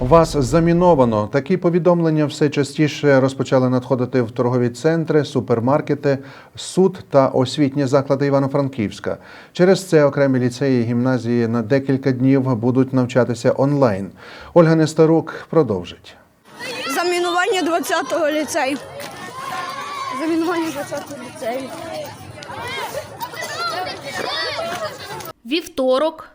Вас заміновано. Такі повідомлення все частіше розпочали надходити в торгові центри, супермаркети, суд та освітні заклади Івано-Франківська. Через це окремі ліцеї і гімназії на декілька днів будуть навчатися онлайн. Ольга Нестарук продовжить. Замінування 20-го ліцею. Замінування 20-го ліцею. Вівторок,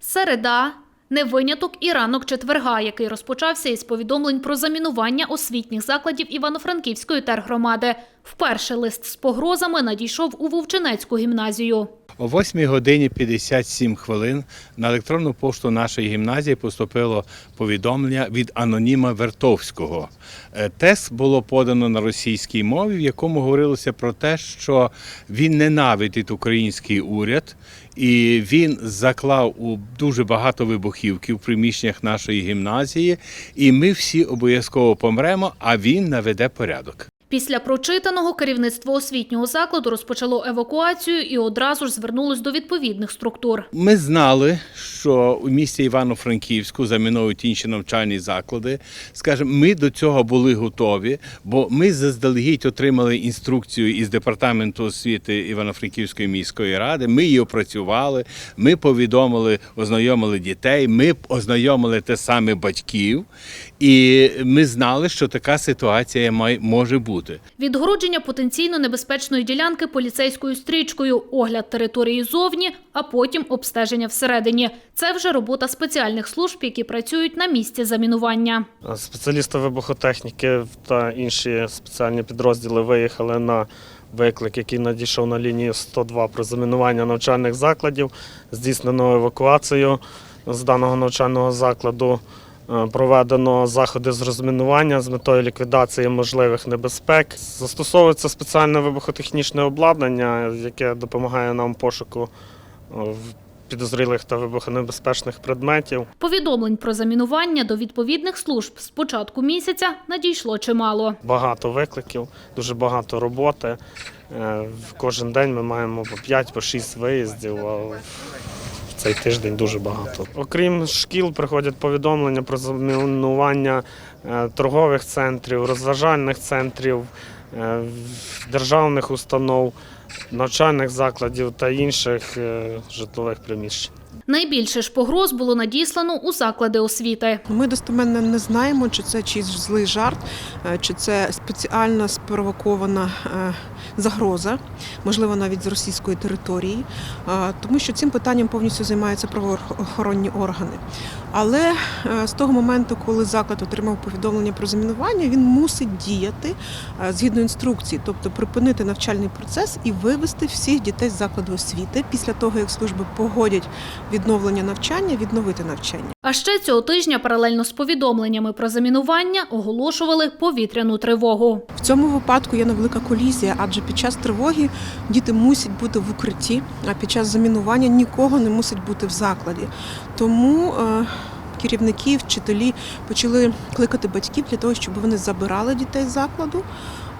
середа, не виняток і ранок четверга, який розпочався із повідомлень про замінування освітніх закладів Івано-Франківської тергромади. Вперше лист з погрозами надійшов у Вовчинецьку гімназію. О 8 годині 57 хвилин на електронну пошту нашої гімназії поступило повідомлення від аноніма Вертовського. Е, Тест було подано на російській мові, в якому говорилося про те, що він ненавидить український уряд, і він заклав у дуже багато вибухівки в приміщеннях нашої гімназії, і ми всі обов'язково помремо, а він наведе порядок. Після прочитаного керівництво освітнього закладу розпочало евакуацію і одразу ж звернулось до відповідних структур. Ми знали, що у місті Івано-Франківську заміновують інші навчальні заклади. Скажімо, ми до цього були готові, бо ми заздалегідь отримали інструкцію із департаменту освіти Івано-Франківської міської ради. Ми її опрацювали, ми повідомили, ознайомили дітей, ми ознайомили те саме батьків, і ми знали, що така ситуація має- може бути. Відгородження потенційно небезпечної ділянки поліцейською стрічкою, огляд території зовні, а потім обстеження всередині. Це вже робота спеціальних служб, які працюють на місці замінування. Спеціалісти вибухотехніки та інші спеціальні підрозділи виїхали на виклик, який надійшов на лінію 102 про замінування навчальних закладів. Здійснено евакуацію з даного навчального закладу. Е, Проведено заходи з розмінування з метою ліквідації можливих небезпек. Застосовується спеціальне вибухотехнічне обладнання, яке допомагає нам пошуку е, в- підозрілих та вибухонебезпечних предметів. Повідомлень про замінування до відповідних служб з початку місяця надійшло чимало. Багато викликів, дуже багато роботи. Е, в Кожен день ми маємо по 5 по 6 виїздів. Цей тиждень дуже багато. Окрім шкіл, приходять повідомлення про замінування е, торгових центрів, розважальних центрів, е, державних установ, навчальних закладів та інших е, житлових приміщень. Найбільше ж погроз було надіслано у заклади освіти. Ми достеменно не знаємо, чи це чийсь злий жарт, е, чи це спеціально спровокована е, загроза, можливо, навіть з російської території, е, тому що цим питанням повністю займаються правоохоронні органи. Але з того моменту, коли заклад отримав повідомлення про замінування, він мусить діяти згідно інструкції, тобто припинити навчальний процес і вивести всіх дітей з закладу освіти після того, як служби погодять відновлення навчання, відновити навчання. А ще цього тижня паралельно з повідомленнями про замінування оголошували повітряну тривогу. В цьому випадку є невелика колізія, адже під час тривоги діти мусять бути в укритті, а під час замінування нікого не мусить бути в закладі. Тому е, керівники, вчителі почали кликати батьків для того, щоб вони забирали дітей з закладу.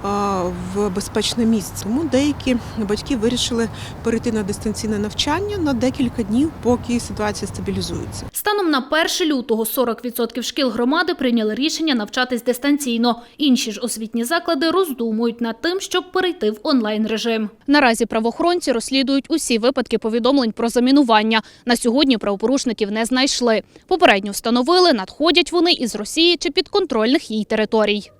В безпечне місце. Тому деякі батьки вирішили перейти на дистанційне навчання на декілька днів, поки ситуація стабілізується. Станом на 1 лютого 40% шкіл громади прийняли рішення навчатись дистанційно. Інші ж освітні заклади роздумують над тим, щоб перейти в онлайн режим. Наразі правоохоронці розслідують усі випадки повідомлень про замінування. На сьогодні правопорушників не знайшли. Попередньо встановили, надходять вони із Росії чи підконтрольних їй територій.